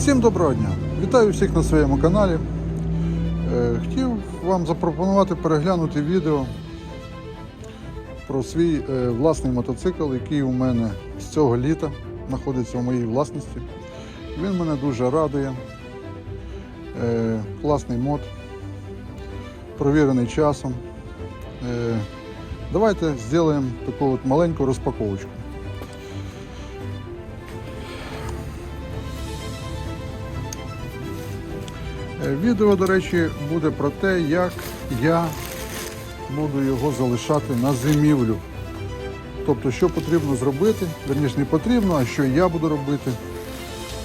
Всім доброго дня! Вітаю всіх на своєму каналі. Е, Хотів вам запропонувати переглянути відео про свій е, власний мотоцикл, який у мене з цього літа знаходиться у моїй власності. Він мене дуже радує. Е, Класний мод, провірений часом. Давайте зробимо таку от маленьку розпаковочку. Відео, до речі, буде про те, як я буду його залишати на зимівлю. Тобто, що потрібно зробити, верніше не потрібно, а що я буду робити,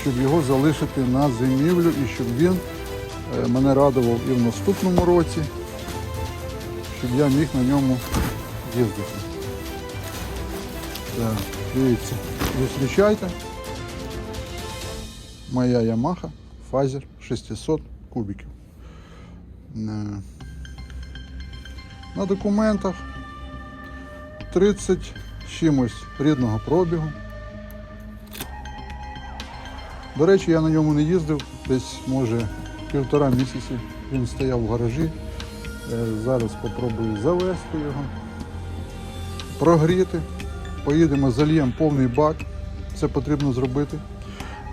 щоб його залишити на зимівлю і щоб він е, мене радував і в наступному році, щоб я міг на ньому їздити. Так, дивіться, зустрічайте. Моя Yamaha Fazer 600 кубиків. На документах 30 чимось рідного пробігу. До речі, я на ньому не їздив, десь може півтора місяці він стояв в гаражі. Е, Зараз спробую завести його, прогріти. Поїдемо, зальємо повний бак. Це потрібно зробити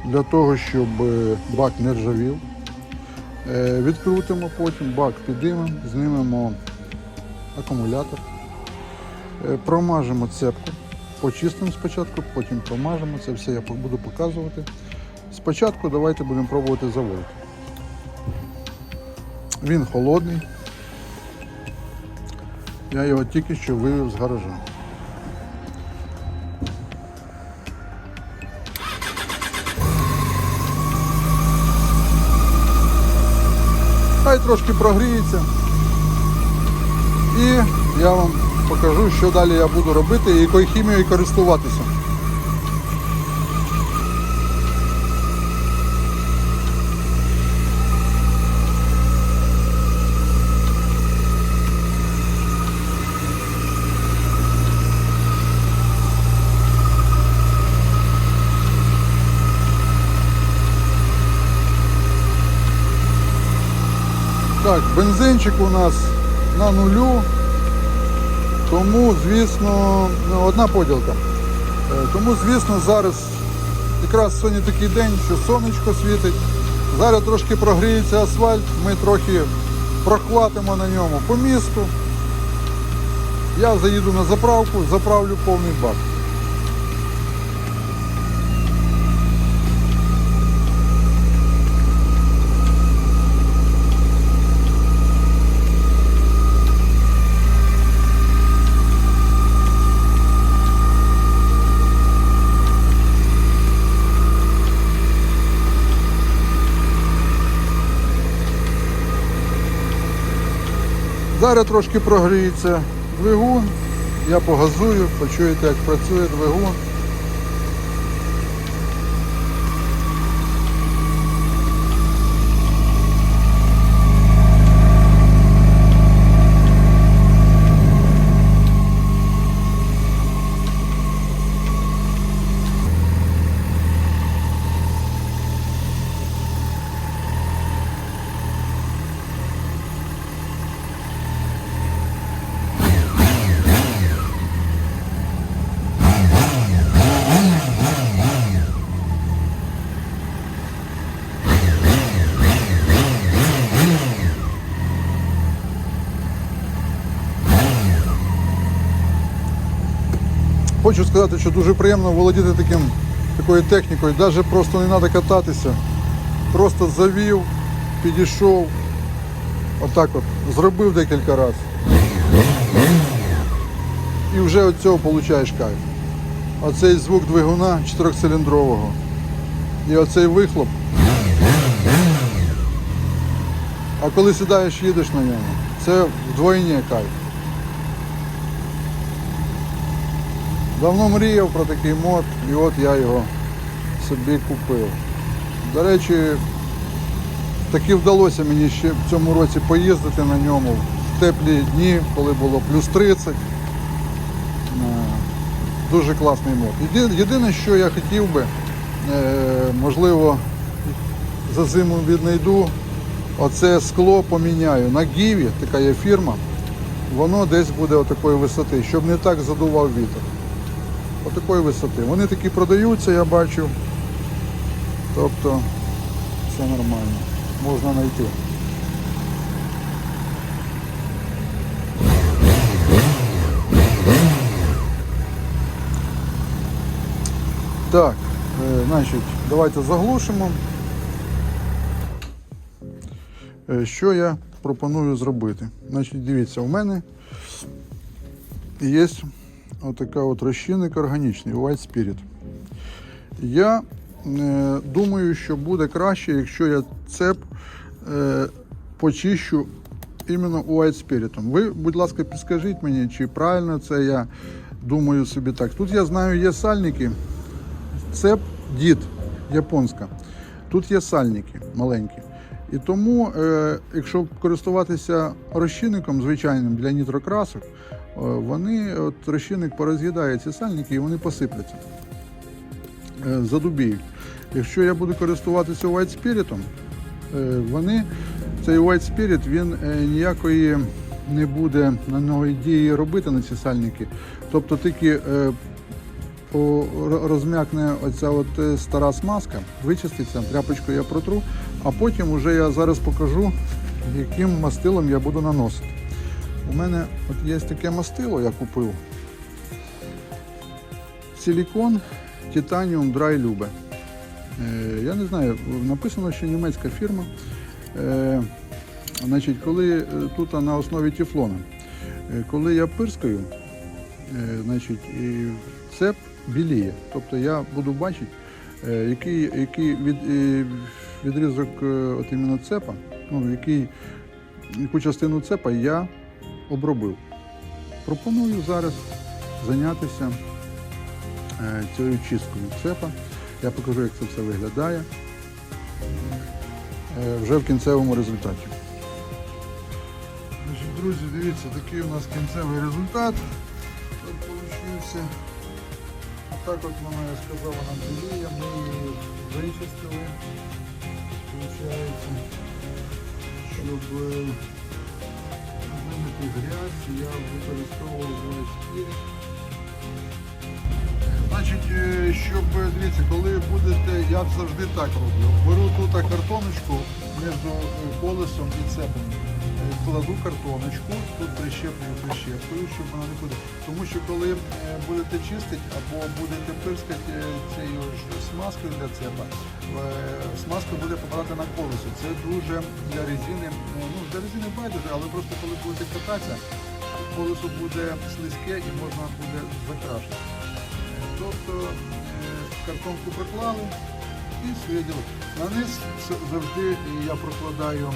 для того, щоб е, бак не ржавів. Е, Відкрутимо потім, бак підіймемо, знімемо акумулятор, Е, промажемо цепку, почистимо спочатку, потім промажемо, це все я буду показувати. Спочатку давайте будемо пробувати заводити. Він холодний. Я його тільки що вивів з гаража. Хай трошки прогріється. І я вам покажу, що далі я буду робити і якою хімією користуватися. Так, бензинчик у нас на нулю, тому, звісно, ну, одна поділка. Е, Тому, звісно, зараз якраз сьогодні такий день, що сонечко світить. Зараз трошки прогріється асфальт, ми трохи прохватимо на ньому по місту. Я заїду на заправку, заправлю повний бак. Зараз трошки прогріється двигун, я погазую, почуєте, як працює двигун. Хочу сказати, що дуже приємно володіти таким, такою технікою. Навіть просто не треба кататися. Просто завів, підійшов, отак от, зробив декілька разів. І вже від цього отримуєш кайф. Оцей звук двигуна 4-циліндрового. І оцей вихлоп. А коли сідаєш, їдеш на ньому, це вдвойні кайф. Давно мріяв про такий мод, і от я його собі купив. До речі, таки вдалося мені ще в цьому році поїздити на ньому в теплі дні, коли було плюс 30. Е, Дуже класний мод. Єдине, що я хотів би, е, можливо, за зиму віднайду, оце скло поміняю. На Гіві, така є фірма, воно десь буде отакої висоти, щоб не так задував вітер. Отакої висоти. Вони такі продаються, я бачу. Тобто все нормально. Можна знайти. Так, е, значить, давайте заглушимо. Е, Що я пропоную зробити? Значить, дивіться, у мене є отака от розчинник органічний White Spirit. Я е, думаю, що буде краще, якщо я цеп е, почищу іменно White Spirit. Ви, будь ласка, підскажіть мені, чи правильно це я думаю собі так. Тут я знаю, є сальники. Цеп дід японська. Тут є сальники маленькі. І тому, е, якщо користуватися розчинником звичайним для нітрокрасок, вони от розчинник пороз'їдає ці сальники і вони посипляться, е, задубіють. Якщо я буду користуватися White Spirit, е, вони, цей White Spirit, він е, ніякої не буде на нього дії робити на ці сальники. Тобто тільки е, розм'якне оця от е, стара смазка, вичиститься, тряпочкою я протру, а потім уже я зараз покажу, яким мастилом я буду наносити. У мене от є таке мастило, я купив. Силікон Titanium Dry Lube. Е, я не знаю, написано, що німецька фірма. Е, значить, коли е, тут на основі тефлона, коли я пирскаю, Е, значить, і цеп біліє. Тобто я буду бачити, який, який від, відрізок от іменно цепа, ну, який, яку частину цепа я обробив. Пропоную зараз зайнятися е, цією чисткою цепа. Я покажу, як це все виглядає е, вже в кінцевому результаті. Друзі, дивіться, такий у нас кінцевий результат. Тут получився. Так от вона, я сказав, вона біліє, ми її вичистили. Получається, щоб е, вимити грязь, я використовував спірт. Значить, е, щоб дивіться, коли будете, я завжди так роблю. Беру тут картоночку між е, колесом і цепом. Кладу картоночку, тут прищеплюю прищепкою, щоб вона не буде. Тому що коли е, будете чистити або будете пирскати е, цією смазкою для цепа, е, смазка буде попадати на колесо. Це дуже для резини, ну для резини байдуже, але просто коли будете кататися, колесо буде слизьке і можна буде закрашити. Тобто картонку проклали і своє діло. На низ завжди я прокладаю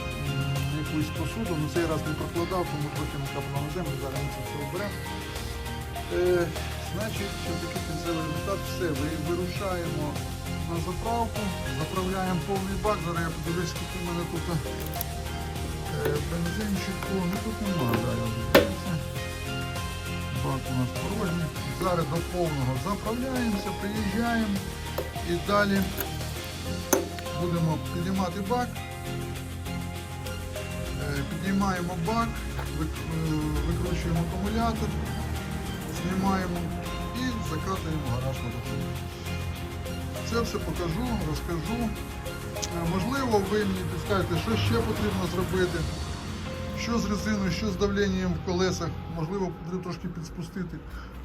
якусь посуду, ну цей раз не прокладав, тому трохи накапало на землю, зараз ми це все оберемо. Е, значить, такий кінцевий результат, все, ви- вирушаємо на заправку, заправляємо повний бак, зараз я подивлюсь, скільки в мене тут е, бензинчику, ну тут немає зараз. Бак у нас порожній. Зараз до повного заправляємося, приїжджаємо і далі будемо підіймати бак. Е, Підіймаємо бак, е, викручуємо акумулятор, знімаємо і закатуємо гараж мотоцикл. Це все покажу, розкажу. Е, Можливо, ви мені підскажете, що ще потрібно зробити. Що з резиною, що з давленням в колесах, можливо, потрібно трошки підспустити,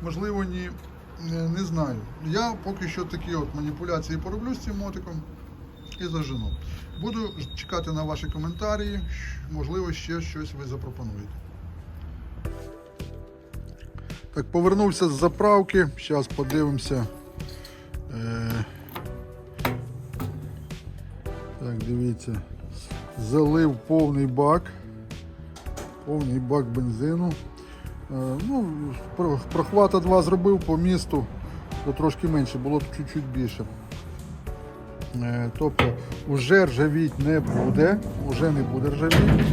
можливо, ні, не, не знаю. Я поки що такі от маніпуляції пороблю з цим мотиком і зажену. Буду чекати на ваші коментарі, можливо, ще щось ви запропонуєте. Так, повернувся з заправки, зараз подивимося. Е, так, дивіться, залив повний бак повний бак бензину. Е, Ну, прохвата 2 зробив по місту, то трошки менше, було чуть-чуть більше. Е, Тобто вже ржавіть не буде, вже не буде ржавіть.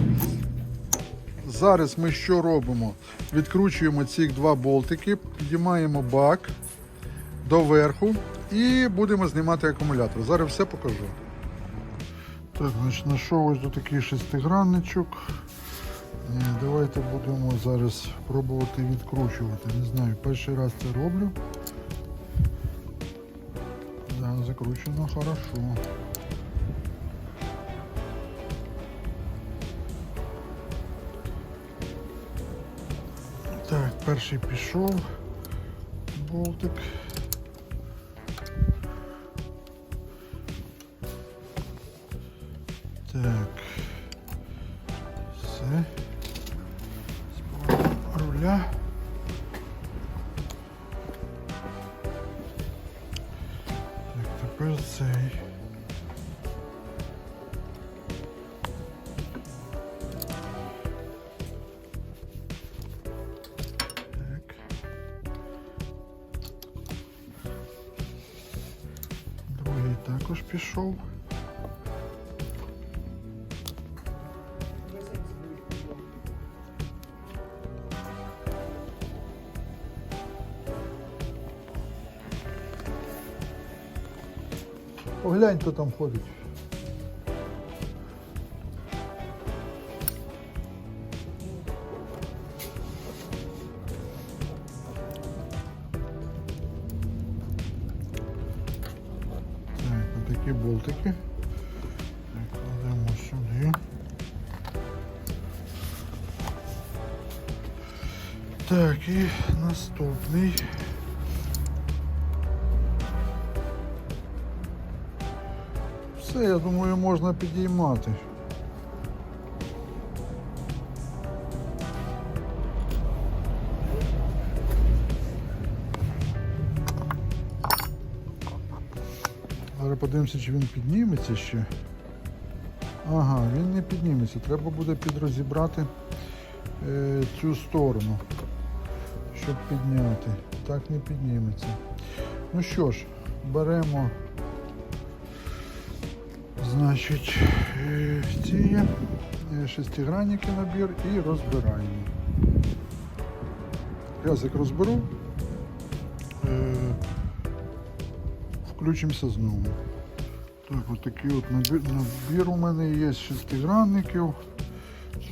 Зараз ми що робимо? Відкручуємо ці два болтики, підіймаємо бак доверху і будемо знімати акумулятор. Зараз все покажу. Так, значить, знайшов ось такий шестигранничок. Е, Давайте будемо зараз пробувати відкручувати. Не знаю, перший раз це роблю. Закручено хорошо. Так, перший пішов болтик. Так. Все. З руля. Пішов. Поглянь, хто там ходить. Наступний. Все, я думаю, можна підіймати. Зараз подивимося, чи він підніметься ще. Ага, він не підніметься. Треба буде підрозібрати е, цю сторону, щоб підняти. Так не підніметься. Ну що ж, беремо. Значить, ці е, шестигранники набір і розбираємо. Як розберу, е, включимося знову. Так, от такий от набір, набір у мене є з шестигранників.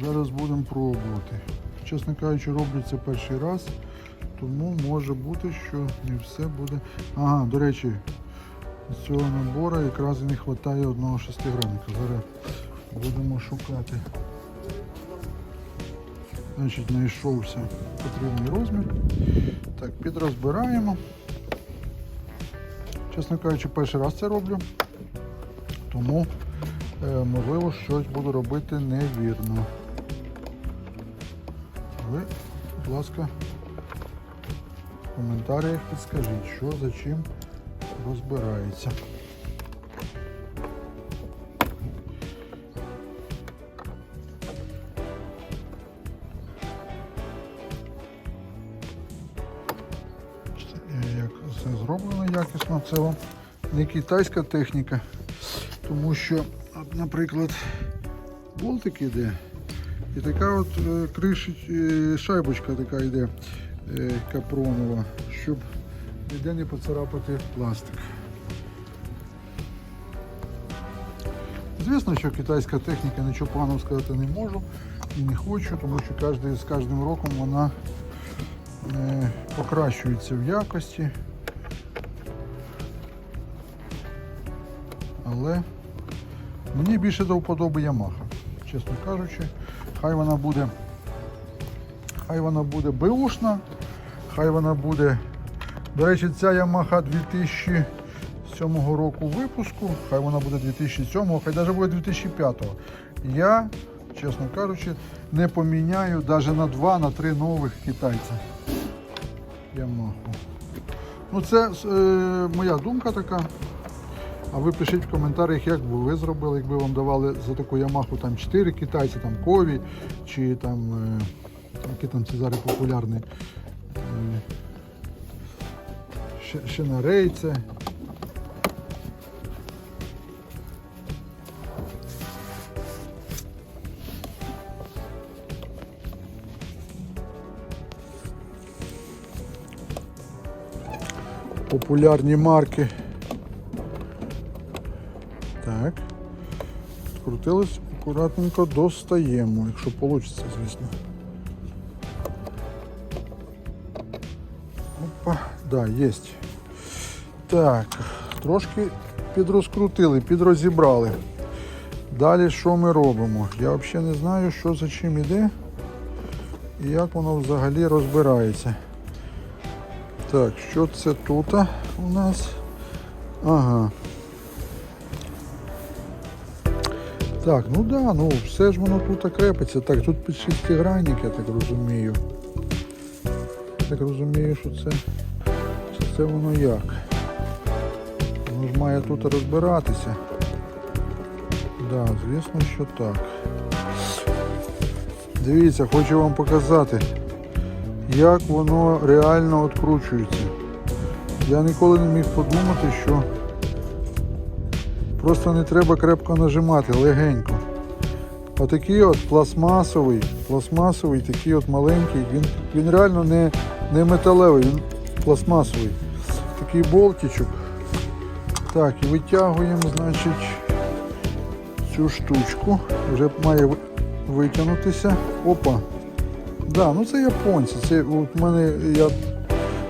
Зараз будемо пробувати. Чесно кажучи, роблю це перший раз, тому може бути, що не все буде. Ага, до речі, з цього набору якраз не вистачає одного шестигранника. Зараз будемо шукати. Значить, знайшовся потрібний розмір. Так, підрозбираємо. Чесно кажучи, перший раз це роблю, тому е, можливо щось буду робити невірно. Ви, будь ласка, в коментарях підскажіть, що за чим розбирається. Е, Як все зроблено якісно, це вам не китайська техніка, тому що, наприклад, болтик іде, і така от е, е, шайбочка така йде капронова, щоб ніде не поцарапати пластик. Звісно, що китайська техніка нічого поганого сказати не можу і не хочу, тому що кожен, з кожним роком вона е, покращується в якості. Але мені більше до вподоби Ямаха, чесно кажучи. Хай вона буде, хай вона буде беушна, хай вона буде. До речі, ця Yamaha 2007 року випуску, хай вона буде 2007, хай навіть буде 2005. Я, чесно кажучи, не поміняю навіть на 2 на 3 нових китайців. Yamaha. Ну, це е, моя думка така. А ви пишіть в коментарях, як би ви зробили, якби вам давали за таку Ямаху там 4 китайці, там Кові, чи там, е, які там ці зараз популярні. Е, ще- Шинарейце. Популярні марки. Так. розкрутились, акуратненько достаємо, якщо вийде, звісно. Да, є. Так, трошки підрозкрутили, підрозібрали. Далі що ми робимо? Я взагалі не знаю, що за чим іде і як воно взагалі розбирається. Так, що це тут у нас? Ага. Так, ну да, ну все ж воно тут крепиться. Так, тут під шестигранник, я так розумію. Так розумію, що це, це воно як. Воно ж має тут розбиратися. Да, звісно, що так. Дивіться, хочу вам показати, як воно реально відкручується. Я ніколи не міг подумати, що просто не треба крепко нажимати, легенько. Отакий от пластмасовий, пластмасовий, такий от маленький, він, він реально не, не металевий, він пластмасовий. Такий болтичок. Так, і витягуємо, значить, цю штучку. Вже має витягнутися. Опа. Да, ну це японці. Це от мене я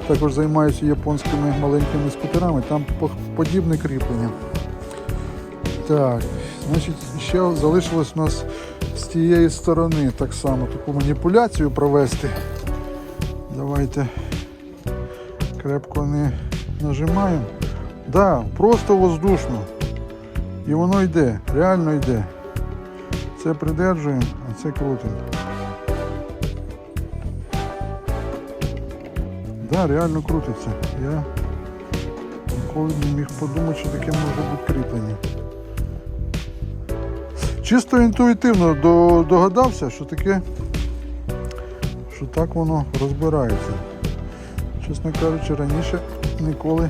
також займаюся японськими маленькими скутерами, там подібне кріплення. Так, значить, ще залишилось у нас з тієї сторони так само таку маніпуляцію провести. Давайте крепко не нажимаємо. Да, просто воздушно. І воно йде, реально йде. Це придержуємо, а це крутимо. Да, реально крутиться. Я ніколи не міг подумати, що таке може бути кріплення. Чисто інтуїтивно догадався, що таке, що так воно розбирається. Чесно кажучи, раніше ніколи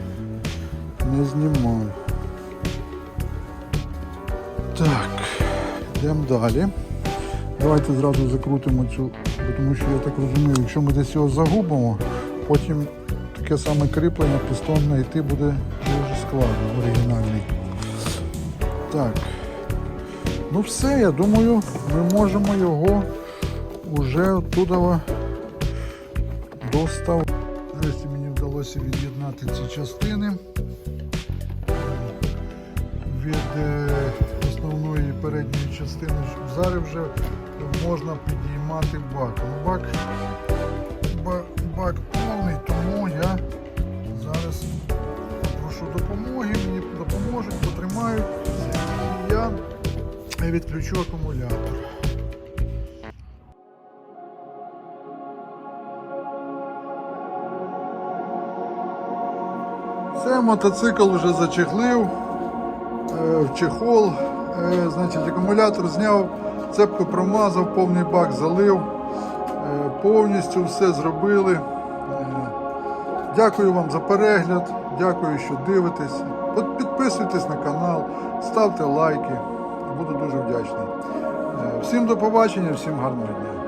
не знімав. Так, йдемо далі. Давайте зразу закрутимо цю, тому що я так розумію, якщо ми десь його загубимо, потім таке саме кріплення пістон знайти буде дуже складно, оригінальний. Так. Ну все, я думаю, ми можемо його вже оттуда доставити. Нарешті мені вдалося від'єднати ці частини від е, основної передньої частини. Зараз вже можна підіймати бак. Ну, бак, бак, бак повний, тому я зараз прошу допомоги, мені допоможуть, потримають. І я відключу акумулятор. Мотоцикл вже зачехлив е, в чехол. Е, Значить, акумулятор зняв, цепку промазав, повний бак залив. Е, Повністю все зробили. Дякую вам за перегляд, дякую, що дивитесь. Підписуйтесь на канал, ставте лайки. Буду дуже вдячний. Всім до побачення, всім гарного дня.